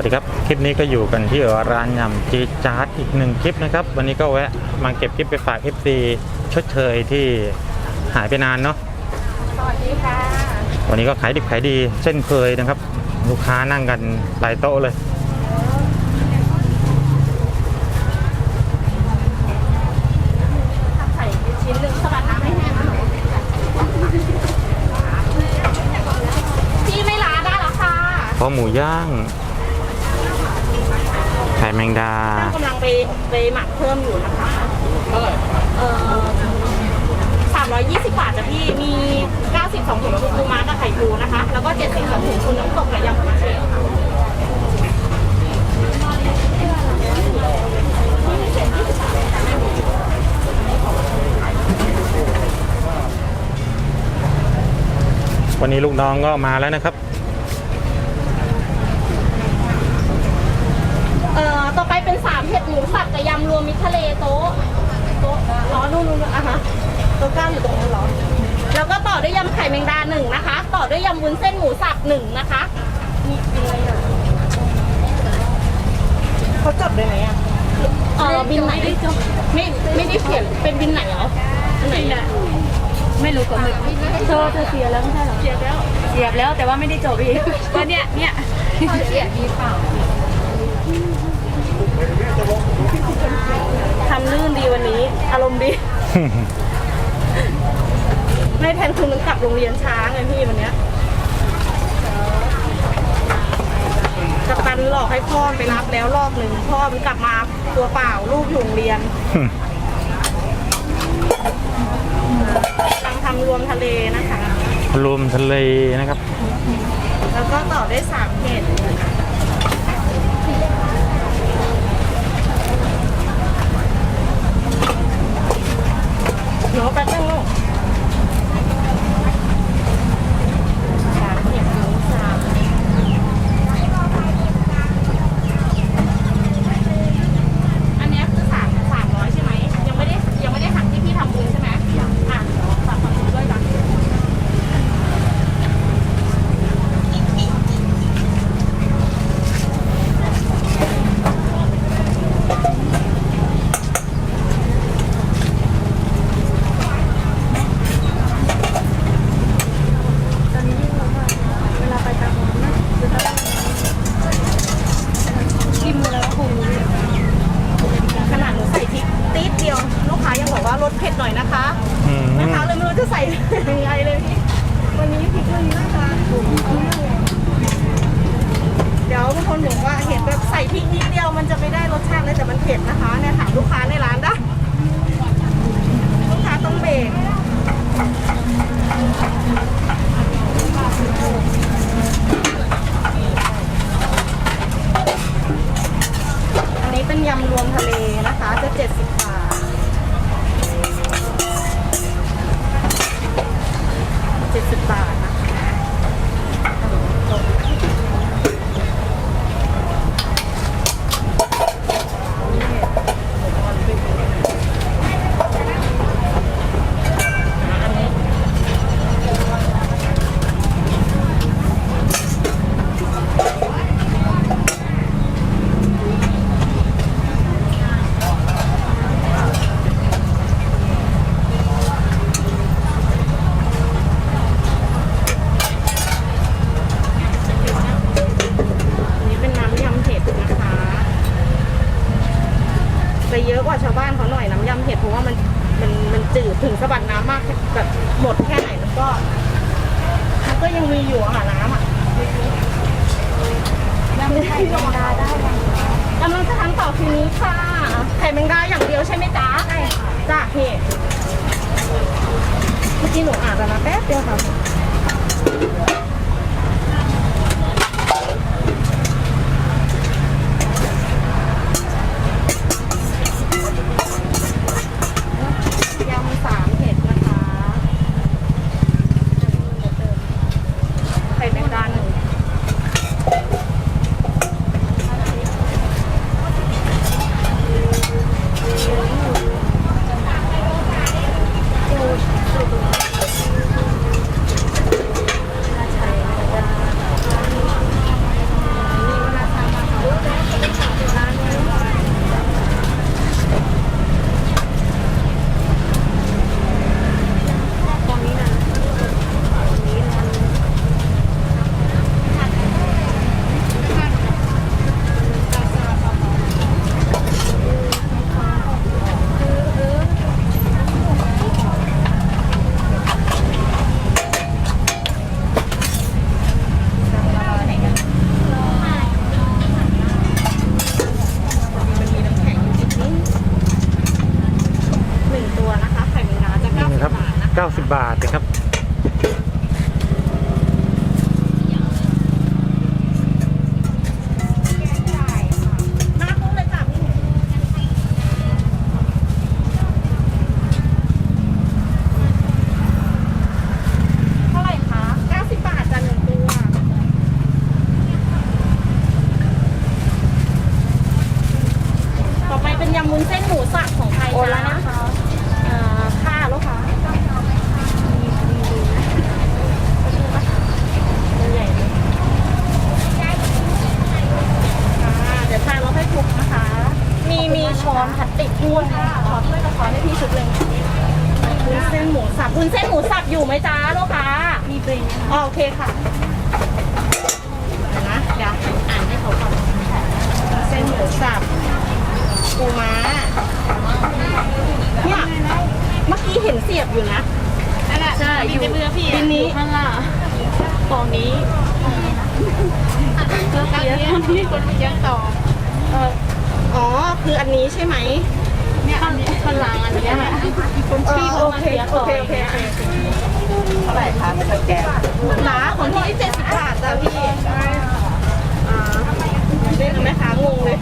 วัสดีครับ คลิปนี้ก็อยู่กันที่ร้านยำจีดจาร์ดอีกหนึ่งคลิปนะครับ วันนี้ก็แวะมาเก็บคลิปไปฝาก FC ชดเชยที่หายไปนานเนาะสวัสดีค่ะ วันนี้ก็ขายดิบขายดีเช่นเคยนะครับ ลูกค้านั่งกันหลายโต๊ะเลยทำไข่ชิ้นหนึ่งสลัดน้ำให้แห้งนะพี่ไม่ล้าได้แล้วค่ะเพราะหมูย่างไข่ แมงดากำลังไปไปหมักเพิ่มอยู่นะคะ เท่าไหร่เออสามร้อยยี่สิบบาทจ้ะพี่ มีเก้าสิบสองถุงปูม้ากับไข่ปูนะคะ แล้วก็เจ็ดสิบสองถุงคือน้ำตกและยำกระเทียมค่ะวันนี้ลูกน้องก็มาแล้วนะครับ เอ่อ ต่อไปเป็นสามเห็ดหมูสับกับยำรวมมิตรทะเลโต๊ะโต๊ะล้อนู่นนู่นอะฮะโต๊ะเก้าอยู่ตรงนู้นเหรอแล้วก็ต่อด้วยยำไข่แมงดาหนึ่งนะคะ ต่อด้วยยำวุ้นเส้นหมูสับหนึ่งนะคะมีอะไรอะเขาจดได้ไหมอะเออบินไหนไม่ไม่ได้เขียนเป็นบินไหนเหรออันไหนอะไม่รู้ก็ไม่เธอเธอเสียแล้วไม่ใช่เหรอเขียนแล้วเสียบแล้วแต่ว่าไม่ได้จบอีกก็เนี่ยเนี่ยเขียนดีเปล่าทำลื่นดีวันนี้ อารมณ์ดี ไม่แทนคุณนึกกลับโรงเรียนช้าไงพี่วันเนี้ยกัปตันหลอกให้พ่อไปรับแล้วรอบหนึ่งพ่อมันกลับมาตัวเปล่าลูกอยู่โรงเรียนกำลังทำรวมทะเลนะคะ รวมทะเลนะครับ แล้วก็ต่อด้วยสามเห็ด หนูแป๊บนึงลูกสามเห็ดหมูสับอันเนี้ยคือสามสามร้อยใช่ไหม ยังไม่ได้ยังไม่ได้หักที่พี่ทำบุญใช่ไหมยังอะฝากความบุญด้วยจ้ะ ตอนนี้ยิ่งรู้ว่าเวลาไปตามผมนะคือตอนแรกกินมาแล้วก็คงรู้เลย ขนาดหนูใส่พริกตีดเดียว ลูกค้ายังบอกว่าลดเผ็ดหน่อยนะคะ อืม แม่ค้าเลยไม่รู้ จะใส่ยังไงเลยพี่วันนี้พริกมันน่าจะถูกมากเลยเดี๋ยวบางคนบอกว่าเห็นแบบใส่พริกนิดเดียวมันจะไม่ได้รสชาติเลยแต่มันเผ็ดนะคะเนี่ยถามลูกค้าในร้านได้ลูกค้าต้องเบรกอันนี้เป็นยำรวมทะเลนะคะจะ 70 บาท 70 บาทนะคะอันนี้เป็นน้ำยำเห็ดนะคะ จะเยอะกว่าชาวบ้านเขาหน่อยน้ำยำเห็ดเพราะว่ามันมันมันจืดถึงสะบัดน้ำมากแบบหมดแค่ไหนมันก็ มันก็ยังมีอยู่อะค่ะน้ำอะ ยำไข่แมงดาได้ไหม กำลังจะทำต่อคืนนี้ค่ะ ไข่แมงดาอย่างเดียวใช่ไหมจ๊ะใช่ค่ะ จ้าพี่เมื่อกี้หนูอ่านแล้วนะแป๊บเดียวค่ะ เส้นหมูสับวุ้นเส้นหมูสับอยู่ไหมจ๊ะลูกค้ามีปริงนะคะอ๋อโอเคค่ะเดี๋ยวนะเดี๋ยวอ่านให้เขาก่อนเส้นหมูสับปูม้าเนี่ยเมื่อกี้เห็นเสียบอยู่นะใช่อยู่บินนี้บินนี้ข้างล่างกล่องนี้เพื่อเลี้ยงที่คนเลี้ยงต่อเอออ๋อคืออันนี้ใช่ไหมเนี่ยอันนี้ข้างหลังอันเนี้ยค่ะ มาเคเลี้ยงโอต่อเคโอเคโอเคเท่าไหร่คะเป็นแกงหนาของที่เจ็ดสิบบาทจ้ะพี่อ่าเล่นไหมคะงงเลย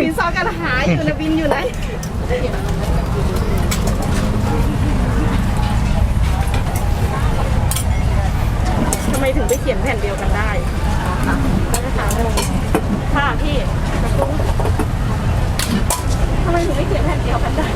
บินซอกันหาอยู่นะบินอยู่ไหนทำไมถึงไปเขียนแผ่นเดียวกันได้ค่ะไม่ได้ถามงงค่ะพี่กระตุ้งทำไมถึงไม่เขียนแผ่นเดียวกันได้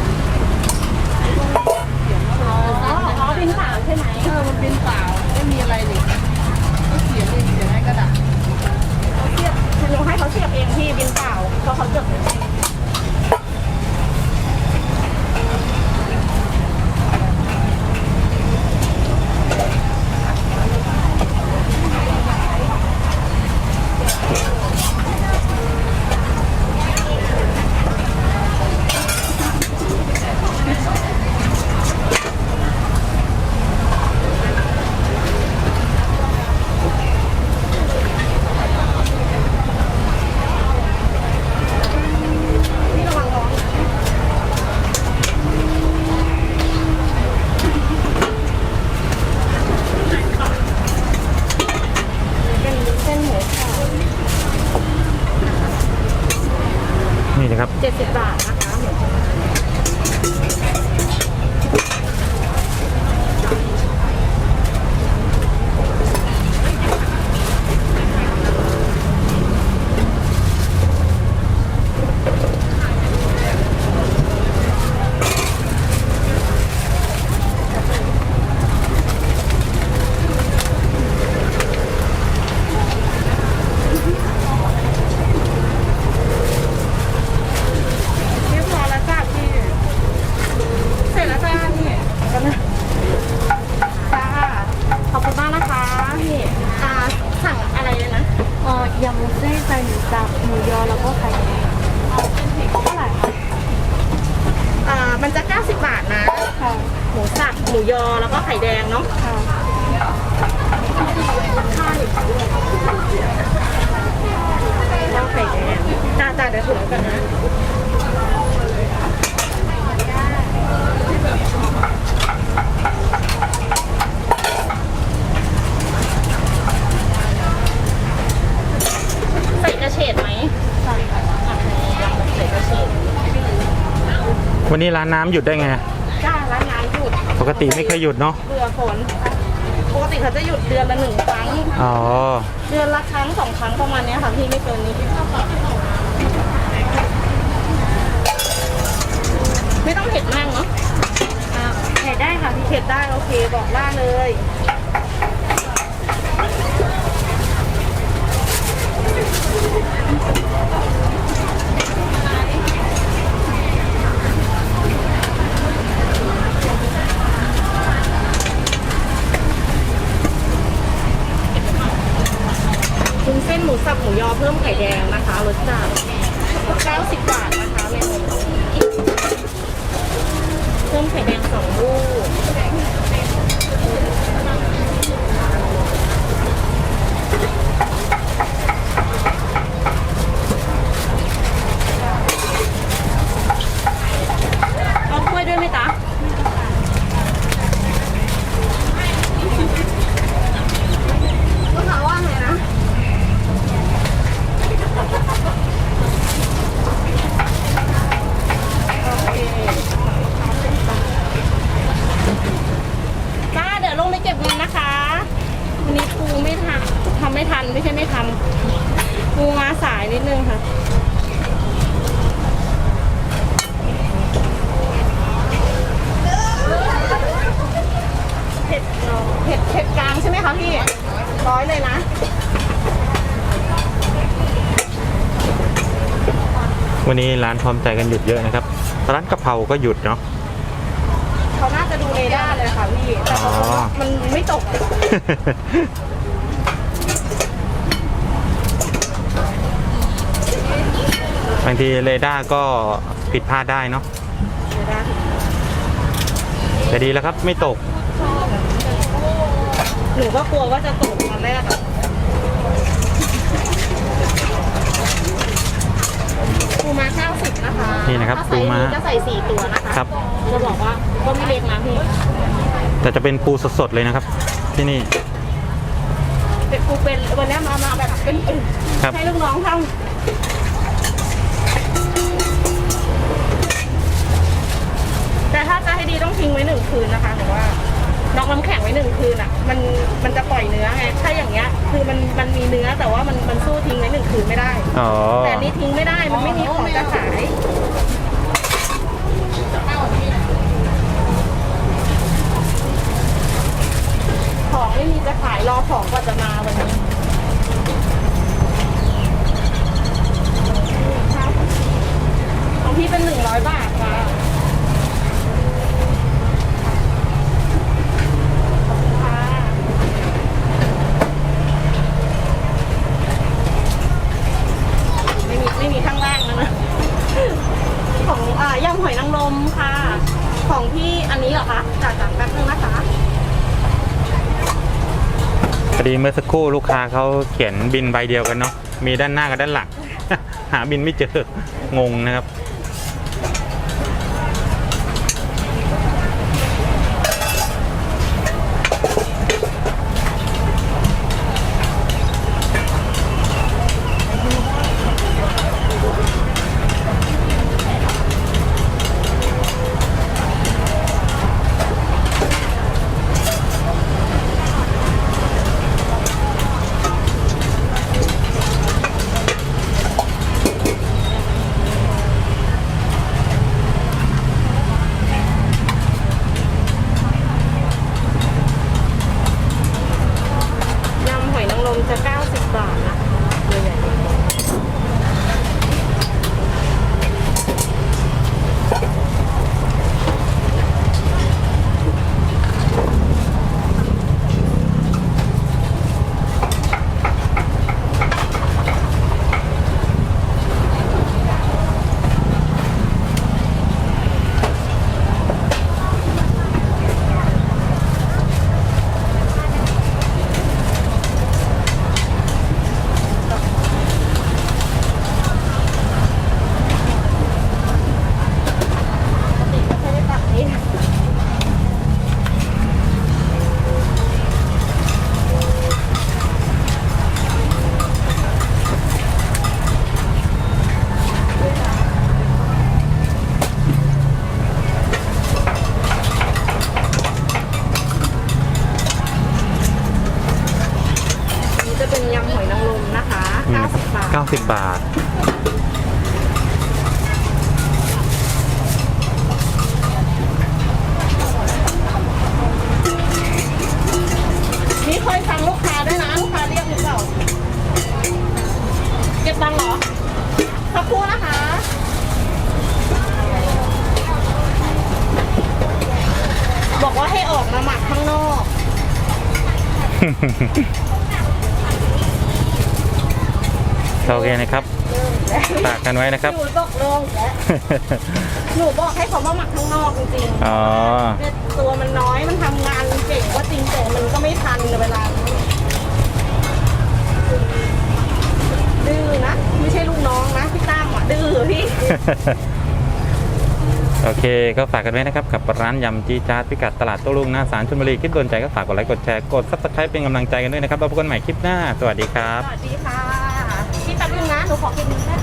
นนี้ร้านน้ำหยุดได้ไง จ้าร้านน้ำหยุดปกติไม่เคยหยุดเนาะ เบื่อฝนปกติเขาจะหยุดเดือนละหนึ่งครั้ง อ๋อ เดือนละครั้งสองครั้งประมาณเนี้ยค่ะพี่ไม่เกินนี้ไม่ต้องเผ็ดมากเนาะอ่าไข่ได้ค่ะพี่เผ็ดได้โอเคบอกได้เลย คุณเส้นหมูสับหมูยอเพิ่มไข่แดงนะคะรสจัด90 บาทนะคะเมนูนี้เพิ่มไข่แดงสองลูก เอาถ้วยด้วยไหมจ๊ะ ก็บเงินนะคะวันนี้ปูไม่ทันทำไม่ทันไม่ใช่ไม่ทำปูมาสายนิดนึงค่ะ เผ็ดเนอะเผ็ดเผ็ดกลางใช่ไหมคะพี่ ร้อยเลยนะ วันนี้ร้านพร้อมใจกันหยุดเยอะนะครับ ร้านกะเพราก็หยุดเนาะเขาน่าจะดูเรดาร์เลยค่ะพี่แต่ปรากฏว่ามันไม่ตก บางทีเรดาร์ก็ผิดพลาดได้เนาะเรดาร์แต่ดีแล้วครับไม่ตก หนูก็กลัวว่าจะตกตอนแรกอะ ปูมา90นะคะนี่นะครับถ้าปูใส่ม้านี้จะใส่ 4 ตัวนะคะครับ จะบอกว่าก็ไม่เล็กนะพี่แต่จะเป็นปูสดๆเลยนะครับ ที่นี่ เป็นปูเป็นวันนี้มามาแบบเป็นอึ่งครับ ให้ลูกน้องทำแต่ถ้าจะให้ดีต้องทิ้งไว้หนึ่งคืนนะคะแต่ว่า น็อกน้ำแข็งไว้หนึ่งคืนอะ มันมันจะปล่อยเนื้อไงถ้าอย่างเงี้ย คือมันมันมีเนื้อแต่ว่ามันมันสู้ทิ้งไว้หนึ่งคืนไม่ได้ อ๋อ แต่อันนี้ทิ้งไม่ได้มันไม่มีของจะขาย ของไม่มีจะขายรอของกว่าจะมาวันนี้ ของพี่เป็นหนึ่งร้อยบาทค่ะขอบคุณค่ะไม่มีไม่มีข้างล่างแล้วนะ ของอ่า ยำหอยนางรมค่ะ ของพี่อันนี้เหรอคะจัดจัดแป๊บนึงนะคะพอดีเมื่อสักครู่ลูกค้าเขาเขียนบินใบเดียวกันเนาะมีด้านหน้ากับด้านหลัง หาบินไม่เจองงนะครับ โอเคนะครับฝากกันไว้นะครับ หนูตกลงแล้วหนูบอกให้เขามาหมักข้างนอกจริงๆอ๋อเนี่ยตัวมันน้อยมันทำงานเก่งก็จริงแต่มันก็ไม่ทันเวลาดื้อนะ ไม่ใช่ลูกน้องนะพี่ตั้มอะดื้อพี่ โอเคก็ฝากกันไว้นะครับ กับร้านยำจีจาร์พิกัดตลาดโต้ลุงหน้าสารชลบุรีคิดโดนใจก็ฝากกดไลค์กดแชร์กดซับสไครป์เป็นกำลังใจกันด้วยนะครับเราพบกันใหม่คลิปหน้า สวัสดีครับ สวัสดีค่ะพี่แป๊บนึงนะหนูขอกินแป๊บ